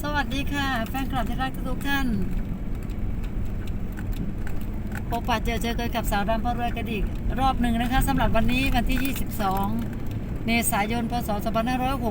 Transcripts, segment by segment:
สวัสดีค่ะ แฟนคลับที่รักทุกท่านพบปะเจอเจอกันกับสาวดำพระรวยกันอีกรอบหนึ่งนะคะสำหรับวันนี้วันที่ 22 เมษายน พศ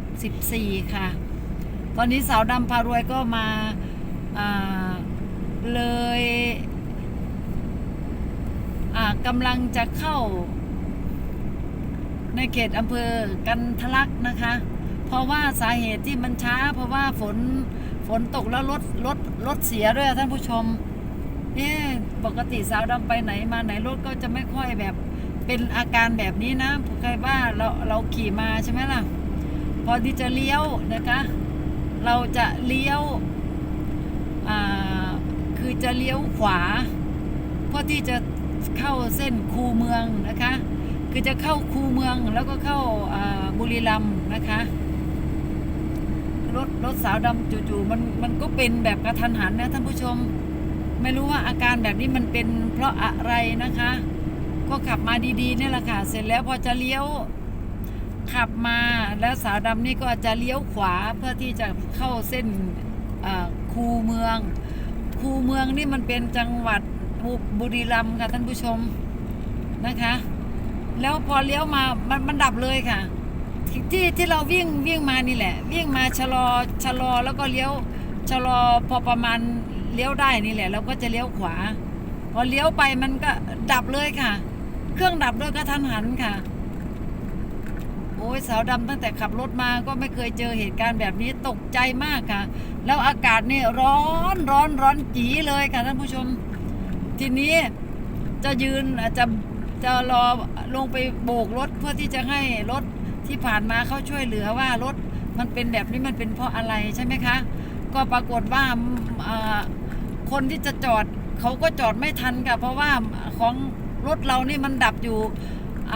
2564 ค่ะ ตอนนี้สาวดำพารวยก็มาาเลยกำลังจะเข้า ในเขตอำเภอกันทะลักนะคะ เพราะว่าสาเหตุที่มันช้า เพราะว่าฝนฝนตกแล้วรถรถรถเสียด้วยท่านผู้ชมเอ๊ปกติสาวดำไปไหนมาไหนรถก็จะไม่ค่อยแบบเป็นอาการแบบนี้นะใครว่าเราเราขี่มาใช่ไหมล่ะ พอที่จะเลี้ยวนะคะ เราจะเลี้ยวอ่าคือจะเลี้ยวขวาเพื่อที่จะเข้าเส้นคูเมืองนะคะ คือจะเข้าคูเมืองแล้วก็เข้าอ่าบุรีรัมย์นะคะ รถรถสาวดำจู่ๆมันมันก็เป็นแบบกระทันหันนะท่านผู้ชม ไม่รู้ว่าอาการแบบนี้มันเป็นเพราะอะไรนะคะ ก็ขับมาดีๆนี่แหละค่ะ เสร็จแล้วพอจะเลี้ยวขับมาแล้วสาวดำนี่ก็จะเลี้ยวขวาเพื่อที่จะเข้าเส้นอ่าคูเมือง คูเมืองนี่มันเป็นจังหวัดบบุรีรัมย์ค่ะท่านผู้ชมนะคะ แล้วพอเลี้ยวมามันมันดับเลยค่ะ ที่ที่เราวิ่งวิ่งมานี่แหละ วิ่งมาชะลอชะลอแล้วก็เลี้ยวชะลอพอประมาณเลี้ยวได้นี่แหละเราก็จะเลี้ยวขวา พอเลี้ยวไปมันก็ดับเลยค่ะ เครื่องดับด้วยกระทันหันค่ะ โอ้ยสาวดำตั้งแต่ขับรถมาก็ไม่เคยเจอเหตุการณ์แบบนี้ตกใจมากค่ะ แล้วอากาศนี่ร้อนร้อนร้อนจีเลยค่ะท่านผู้ชม ทีนี้จะยืนจะจะรอลงไปโบกรถเพื่อที่จะให้รถ ที่ผ่านมาเขาช่วยเหลือว่ารถมันเป็นแบบนี้มันเป็นเพราะอะไรใช่ไหมคะ ก็ปรากฏว่าคนที่จะจอดเขาก็จอดไม่ทันค่ะเพราะว่าของรถเรานี่มันดับอยู่อ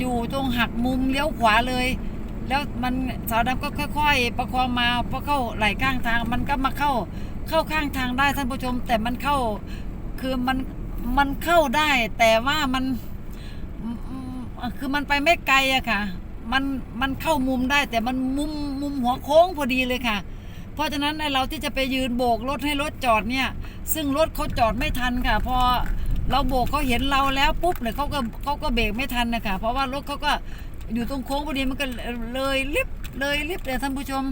อยู่ตรงหักมุมเลี้ยวขวาเลย แล้วมันสาวดำก็ค่อย ๆ ประคองมาพอเข้าไหลข้างทางมันก็มาเข้าเข้าข้างทางได้ท่านผู้ชม แต่มันเข้าคือมันมันเข้าได้ แต่ว่ามันคือมันไปไม่ไกลอะค่ะ มันมันเข้ามุมได้ แต่มันมุมมุมหัวโค้งพอดีเลยค่ะ เพราะฉะนั้นเราที่จะไปยืนโบกรถให้รถจอดเนี่ย ซึ่งรถเขาจอดไม่ทันค่ะ พอเราโบกเขาเห็นเราแล้วปุ๊บเนี่ยเขาก็เขาก็เบรกไม่ทันนะคะเพราะว่ารถเขาก็อยู่ตรงโค้งพอดีมันก็เลยลิฟต์เลยลิฟต์เลยท่านผู้ชม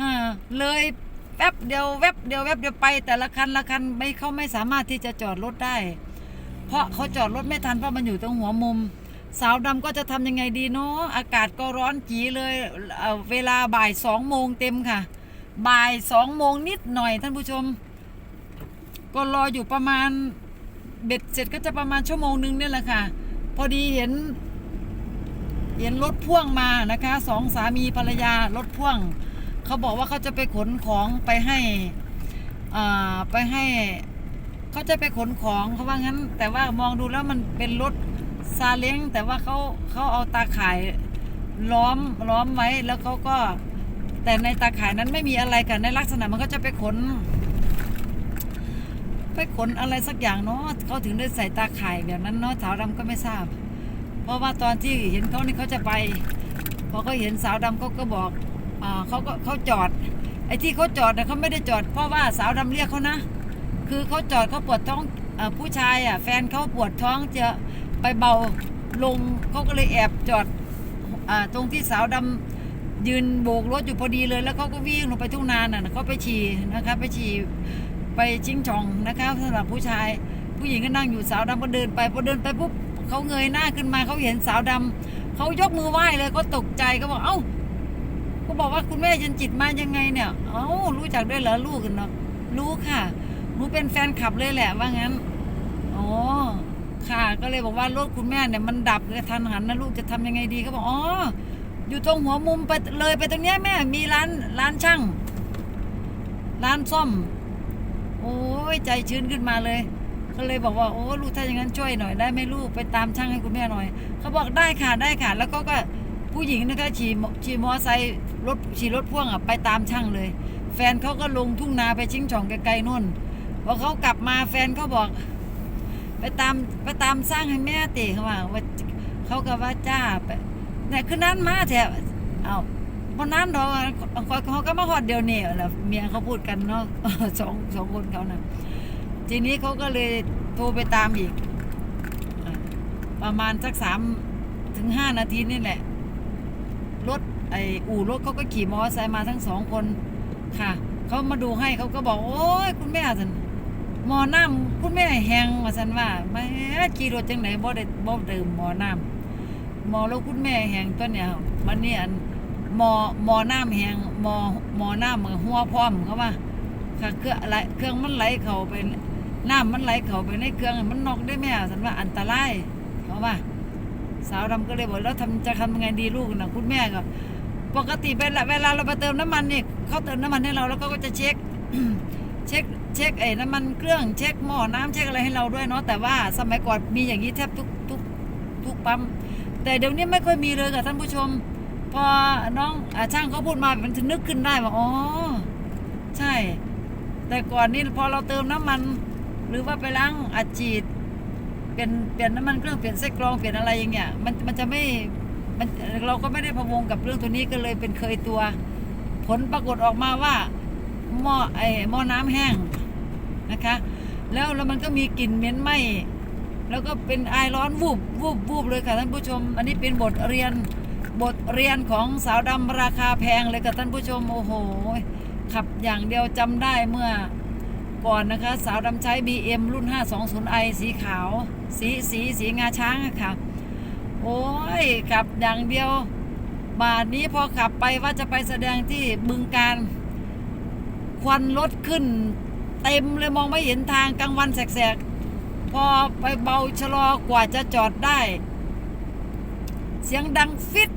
อ่าเลยแวบเดียวแวบเดียวแวบเดียวไปแต่ละคันละคันไม่เขาไม่สามารถที่จะจอดรถได้ เพราะเขาจอดรถไม่ทันเพราะมันอยู่ตรงหัวมุม สาวดำก็จะทำยังไงดีเนาะอากาศก็ร้อนจีเลยเเวลาบ่ายสองโมงเต็มค่ะ บ่ายสองโมงนิดหน่อยท่านผู้ชม ก็รออยู่ประมาณเบ็ดเสร็จก็จะประมาณชั่วโมงนึงเนี่ยแหละค่ะ พอดีเห็น เห็นรถพ่วงมานะคะสองสามีภรรยารถพ่วง เขาบอกว่าเขาจะไปขนของไปให้อ่าไปให้เขาจะไปขนของเขาว่างั้น แต่ว่ามองดูแล้วมันเป็นรถ ซาเล้งแต่ว่าเขาเขาเอาตาข่ายล้อมล้อมไว้แล้วเขาก็ แต่ในตาข่ายนั้นไม่มีอะไรกันในลักษณะมันก็จะไปขน ไปขนอะไรสักอย่างเนาะเขาถึงได้ใส่ตาข่ายแบบนั้นเนาะสาวดำก็ไม่ทราบ เพราะว่าตอนที่เห็นเขานี่เขาจะไปพอเขาเห็นสาวดำเขาก็บอกอ่าเขาก็เขาจอด ไอ้ที่เขาจอดเนี่ยเขาไม่ได้จอด เพราะว่าสาวดำเรียกเขานะ คือเขาจอดเขาปวดท้องอผู้ชายอะแฟนเขาปวดท้องจะ ไปเบาลงเขาก็เลยแอบจอดอตรงที่สาวดำยืนโบกรถอยู่พอดีเลย แล้วเขาก็วิ่งลงไปทุ่งนาน่ะเขาไปฉี่นะคะ ไปฉี่ไปชิงช่องนะคะสำหรับผู้ชาย ผู้หญิงก็นั่งอยู่สาวดำก็เดินไปพอเดินไปปุ๊บเขาเงยหน้าขึ้นมาเขาเห็นสาวดำเขายกมือไหว้เลยเขาตกใจเขาบอกเอ้าเขาบอกว่าคุณแม่ยันจิตมายังไงเนี่ย เอ้ารู้จักด้วยเหรอลูกกันเนาะรู้ค่ะหนูเป็นแฟนคลับเลยแหละว่างั้นอ๋อ ค่ะ ก็เลยบอกว่ารถคุณแม่เนี่ยมันดับเลยทันหันนะลูกจะทำยังไงดีเขาบอกอ๋ออยู่ตรงหัวมุมไปเลยไปตรงเนี้ยแม่มีร้านร้านช่าง ร้านซ่อม โอ้ยใจชื้นขึ้นมาเลย ก็เลยบอกว่าโอ้ลูกถ้าอย่างนั้นช่วยหน่อยได้ไหมลูกไปตามช่างให้คุณแม่หน่อย เขาบอกได้ค่ะได้ค่ะ แล้วก็ก็ผู้หญิงนะคะขี่ขี่มอไซค์รถขี่รถพ่วงอะไปตามช่างเลย แฟนเขาก็ลงทุ่งนาไปชิงช่องไกลๆนู่นพอเขากลับมาแฟนเขาบอก ไปตามไปตามสร้างให้แม่ติเขาว่าว่าเขาก็ว่าจ้าไปเนี่ยคือนั้นมาแถวเอาวันนั้นเราเขาเขาก็มาฮอดเดียวเนี่ยแหละเมียเขาพูดกันเนาะสองสองคนเขานะทีนี้เขาก็เลยโทรไปตามอีกอประมาณสักสามถึงห้านาทีนี่แหละ รถไออู่รถเขาก็ขี่มอเตอร์ไซค์มาทั้งสองคนค่ะ เขามาดูให้เขาก็บอก โอ้ยคุณแม่สัน หมอน้ำคุณแม่แหงว่าสันว่าไม่ขี่รถจังไหนบ่ได้บ่ดื่มหมอน้ำหมอแล้วคุณแม่แหงตัวเนี่ยมันนี่อันหมอหมอน้ำแหงหมอหมอน้ำมันหัวพร้อมเขาว่าค่ะเครื่องไหลเครื่องมันไหลเข้าไปน้ำมันไหลเข้าไปในเครื่องมันนอกได้แม่สันว่าอันตรายเขาว่า สาวดำก็เลยบอกแล้วทำจะทำยังไงดีลูกนะคุณแม่ก็ปกติเวลาเวลาเราไปเติมน้ำมันนี่เขาเติมน้ำมันให้เราแล้วก็จะเช็ค เช็คเช็คไอ้น้ำมันเครื่องเช็คหม้อน้ำเช็คอะไรให้เราด้วยเนาะแต่ว่าสมัยก่อนมีอย่างนี้แทบทุกทุกทุกปั๊มแต่เดี๋ยวนี้ไม่ค่อยมีเลยค่ะท่านผู้ชม พอน้องอช่างเขาพูดมามันจะนึกขึ้นได้ว่าอ๋อใช่ แต่ก่อนนี่พอเราเติมน้ำมัน หรือว่าไปล้างอาจีดเปลี่ยนเปลี่ยนน้ำมันเครื่องเปลี่ยนไส้กรองเปลี่ยนอะไรอย่างเงี้ยมันมันจะไม่มันเราก็ไม่ได้พะวงกับเรื่องตัวนี้ก็เลยเป็นเคยตัว ผลปรากฏออกมาว่า หม้อไอ้หม้อน้ำแห้งนะคะ แล้วแล้วมันก็มีกลิ่นเหม็นไหม้แล้วก็เป็นไอร้อนวูบวูบวูบเลยค่ะท่านผู้ชม อันนี้เป็นบทเรียนบทเรียนของสาวดำราคาแพงเลยค่ะท่านผู้ชมโอ้โหขับอย่างเดียวจำได้เมื่อก่อนนะคะ สาวดำใช้ BM รุ่น 520i สีขาว สีสีสีงาช้างค่ะ โอ้ยขับอย่างเดียว บาทนี้พอขับไปว่าจะไปแสดงที่บึงการ ควันรถขึ้น เต็มเลยมองไม่เห็นทางกลางวันแสกๆ พอไปเบาชะลอกว่าจะจอดได้ เสียงดังฟิต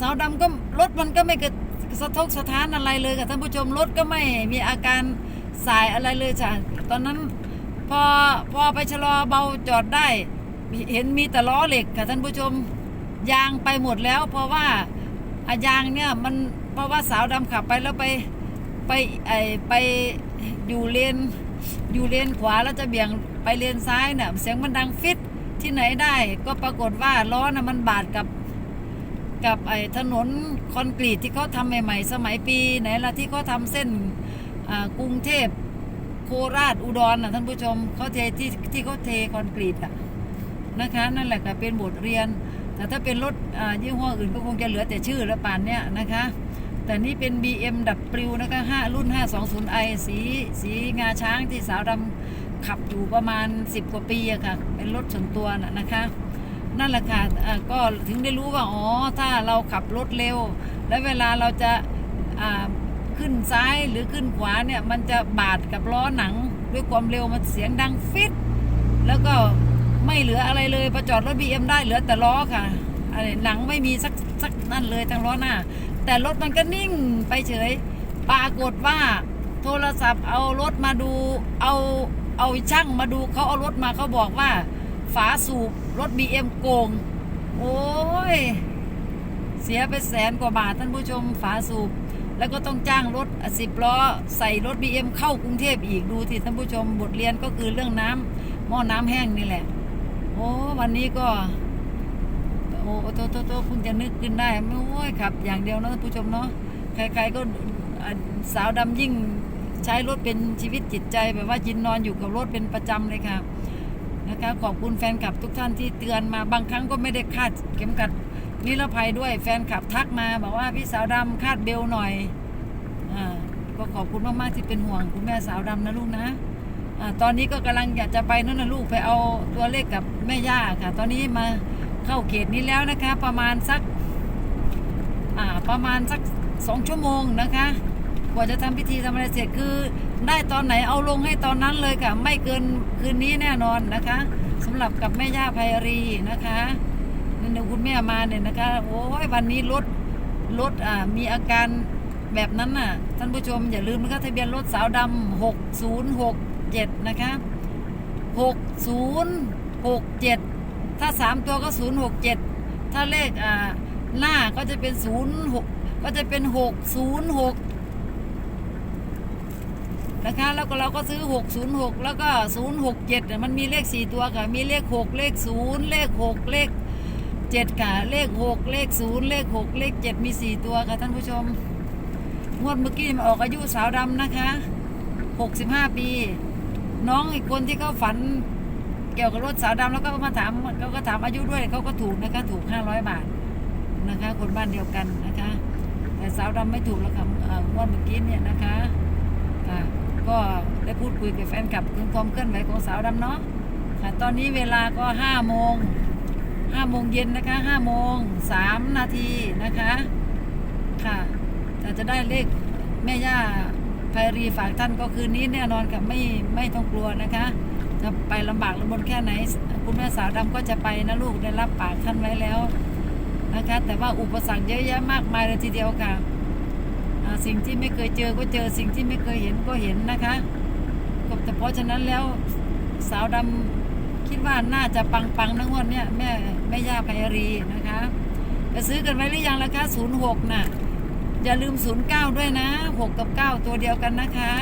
สาวดำก็รถมันก็ไม่เกิดสะทกสะท้านอะไรเลยค่ะท่านผู้ชมรถก็ไม่มีอาการสายอะไรเลยจ้ะตอนนั้นพอพอไปชะลอเบาจอดได้ เห็นมีแต่ล้อเหล็กค่ะท่านผู้ชมยางไปหมดแล้ว เพราะว่าอายางเนี่ยมันเพราะว่าสาวดำขับไปแล้วไป ไปไอไปอยู่เลนอยู่เลนขวาแล้วจะเบี่ยงไปเลนซ้ายเนี่ยเสียงมันดังฟิตที่ไหนได้ ก็ปรากฏว่าล้อน่ะมันบาดกับกับไอ้ถนนคอนกรีตที่เขาทำใหม่ๆ สมัยปีไหนละที่เขาทำเส้นกรุงเทพโคราชอุดรนะท่านผู้ชมเขาเทที่ที่เขาเทคอนกรีตอะนะคะ นั่นแหละก็เป็นบทเรียน แต่ถ้าเป็นรถยี่ห้ออื่นก็คงจะเหลือแต่ชื่อและปานเนี้ยนะคะ แต่นี่เป็น BM ดับปลิวนะคะ5รุ่น 520i สีสีงาช้างที่สาวดำขับอยู่ประมาณ 10 กว่าปีอะค่ะ เป็นรถส่วนตัวน่ะนะคะ นั่นแหละค่ะก็ถึงได้รู้ว่า อ๋อ ถ้าเราขับรถเร็ว แล้วเวลาเราจะขึ้นซ้ายหรือขึ้นขวาเนี่ย มันจะบาดกับล้อหนัง ด้วยความเร็วมันเสียงดังฟิตแล้วก็ไม่เหลืออะไรเลยพอจอดรถบีเอ็มได้เหลือแต่ล้อค่ะอะไรหนังไม่มีสักสักนั่นเลยทั้งล้อหน้า แต่รถมันก็นิ่งไปเฉย ปรากฏว่าโทรศัพท์เอารถมาดู เอาเอาช่างมาดูเขาเอารถมาเขาบอกว่า ฝาสูบรถ BM โกง โอ้ย เสียไปแสนกว่าบาทท่านผู้ชมฝาสูบ แล้วก็ต้องจ้างรถสิบล้อใส่รถ BM เข้ากรุงเทพอีกดูที่ท่านผู้ชมบทเรียนก็คือเรื่องน้ำหม้อน้ำแห้งนี่แหละ โอ้วันนี้ก็ โอ้โตโตโตเพิ่งจะนึกขึ้นได้ไม่โอ้ยขับ อย่างเดียวนะท่านผู้ชมเนาะใครๆก็สาวดำยิ่งใช้รถเป็นชีวิตจิตใจแบบว่าจินนอนอยู่กับรถเป็นประจำเลยค่ะนะคะขอบคุณแฟนคลับทุกท่านที่เตือนมาบางครั้งก็ไม่ได้คาดเข็มขัดนิรภัยด้วยแฟนคลับทักมาบอกว่าพี่สาวดำคาดเบลหน่อยอ่าก็ขอบคุณมากๆที่เป็นห่วงคุณแม่สาวดำนะลูกนะอาตอนนี้ก็กำลังอยากจะไปนั่นนะลูกไปเอาตัวเลขกับแม่ย่าค่ะ ตอนนี้มา เข้าเขตนี้แล้วนะคะ ประมาณสักประมาณสักสองชั่วโมงนะคะ กว่าจะทำพิธีทำอะไรเสร็จคือ ได้ตอนไหนเอาลงให้ตอนนั้นเลยค่ะ ไม่เกินคืนนี้แน่นอนนะคะสำหรับกับแม่ย่าภัยรีนะคะนี่ดูคุณแม่มาเนี่ยนะคะโอ้ยวันนี้รถรถอ่ามีอาการแบบนั้นน่ะท่านผู้ชมอย่าลืมนะคะทะเบียนรถสาวดำหกศูนย์หกเจ็ดนะคะหกศูนย์หกเจ็ด ถ้าสามตัวก็ศูนย์หกเจ็ดถ้าเลขอ่าหน้าก็จะเป็นศูนย์หกก็จะเป็นหกศูนย์หกนะคะแล้วก็เราก็ซื้อ 606 แล้วก็ 067เนี่ยมันมีเลข 4 ตัวค่ะ มีเลข 6 เลข 0 เลข 6 เลขเจ็ดค่ะ เลขหกเลขศูนย์เลขหกเลขเจ็ดมีสี่ตัวค่ะท่านผู้ชม งวดเมื่อกี้มันออกอายุสาวดำนะคะหกสิบห้าปี น้องอีกคนที่เขาฝัน เกี่ยวกับรถสาวดำแล้วก็มาถามเขาก็ถามอายุด้วยเขาก็ถูกนะคะถูกห้าร้อยบาทนะคะ คนบ้านเดียวกันนะคะ แต่สาวดำไม่ถูกแล้วค่ะเอ่องวดเมื่อกี้เนี่ยนะคะค่ะก็ได้พูดคุยกับแฟนคลับถึงความเคลื่อนไหวของสาวดำเนาะค่ะตอนนี้เวลาก็ห้าโมงห้าโมงเย็นนะคะห้าโมงสามนาทีนะคะค่ะแต่จะได้เลขแม่ย่าไพรีฝากท่านก็คืนนี้แน่นอนค่ะไม่ไม่ต้องกลัวนะคะ จะไปลำบากลำบนแค่ไหน คุณแม่สาวดำก็จะไปนะลูกได้รับปากท่านไว้แล้วนะคะ แต่ว่าอุปสรรคเยอะแยะมากมายเลยทีเดียวค่ะสิ่งที่ไม่เคยเจอก็เจอสิ่งที่ไม่เคยเห็นก็เห็นนะคะก็แต่เพราะฉะนั้นแล้วสาวดำคิดว่าน่าจะปังๆนะงวดเนี้ยแม่แม่ย่าไพรีนะคะจะซื้อกันไว้หรือยังล่ะคะศูนย์หกน่ะ อย่าลืม 09 ด้วยนะ 6 กับ 9 ตัวเดียวกันนะคะ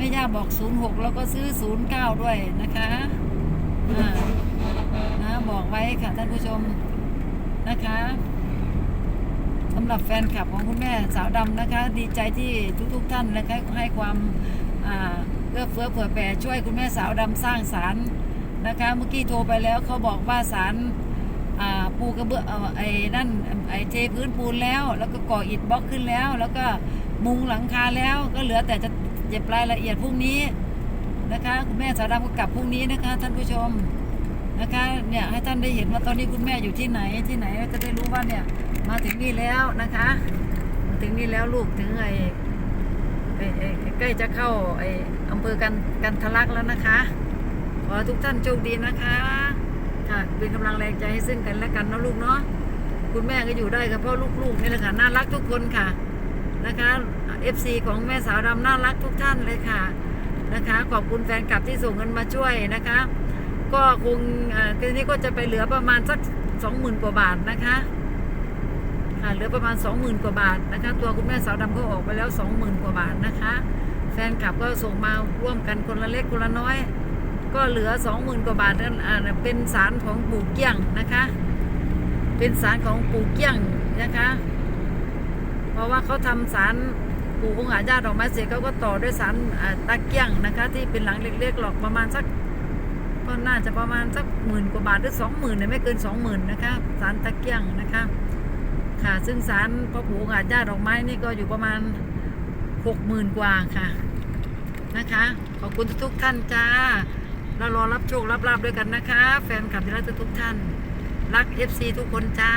ม่ย่าบอก 06 แล้วก็ซื้อ 09 ด้วยนะคะอ่านะบอกไว้ค่ะท่านผู้ชมนะคะสำหรับแฟนคลับของคุณแม่สาวดำนะคะ ดีใจที่ทุกๆ ท่านนะคะให้ความอ่าเอื้อเฟื้อเผื่อแผ่ช่วยคุณแม่สาวดำสร้างศาลนะคะ เมื่อกี้โทรไปแล้วเขาบอกว่าศาลอ่าปูกระเบื้องเอ่อไอ้นั่นไอ้เทพื้นปูนแล้ว แล้วก็ก่ออิฐบล็อกขึ้นแล้ว แล้วก็มุงหลังคาแล้วก็เหลือแต่จะ เก็บรายละเอียดพรุ่งนี้นะคะคุณแม่สาวดำก็กลับพรุ่งนี้นะคะ ท่านผู้ชมนะคะเนี่ยให้ท่านได้เห็นว่าตอนนี้คุณแม่อยู่ที่ไหนที่ไหนจะได้รู้ว่าเนี่ยมาถึงนี่แล้วนะคะมาถึงนี่แล้วลูกถึงไอ้ไอ้ใกล้จะเข้าไอ้อำเภอกันกันทะลักแล้วนะคะ ขอทุกท่านโชคดีนะคะค่ะเป็นกำลังแรงใจให้ซึ่งกันและกันนะลูกเนาะคุณแม่ก็อยู่ได้กับพ่อลูกๆนี่แหละค่ะน่ารักทุกคนค่ะ นะคะ FC ของแม่สาวดำน่ารักทุกท่านเลยค่ะนะคะ ขอบคุณแฟนคลับที่ส่งเงินมาช่วยนะคะ ก็คงเอ่อทีนี้ก็จะไปเหลือประมาณสักสองหมื่นกว่าบาทนะคะค่ะเหลือประมาณสองหมื่นกว่าบาทนะคะ ตัวคุณแม่สาวดำก็ออกไปแล้วสองหมื่นกว่าบาทนะคะ แฟนคลับก็ส่งมาร่วมกันคนละเล็กคนละน้อย ก็เหลือสองหมื่นกว่าบาทนั่นเป็นสารของปู่เกี้ยงนะคะ เป็นสารของปู่เกี้ยงนะคะ ราะว่าเขาทำสารปู่องค์อาญาดอกไม้เสร็จเขาก็ต่อด้วยสารตะเกียงนะคะ ที่เป็นหลังเล็กๆหรอกประมาณสักก็น่าจะประมาณสักหมื่นกว่าบาทหรือสองหมื่นเนี่ยไม่เกินสองหมื่นนะคะสารตะเกียงนะคะ ค่ะซึ่งสารพระปู่องค์อาญาดอกไม้นี่ก็อยู่ประมาณหกหมื่นกว่าค่ะนะคะ ขอบคุณทุกท่านจ้าเรารอรับโชครับลาบด้วยกันนะคะ แฟนคลับที่รักทุกท่าน รัก FC ทุกคนจ้า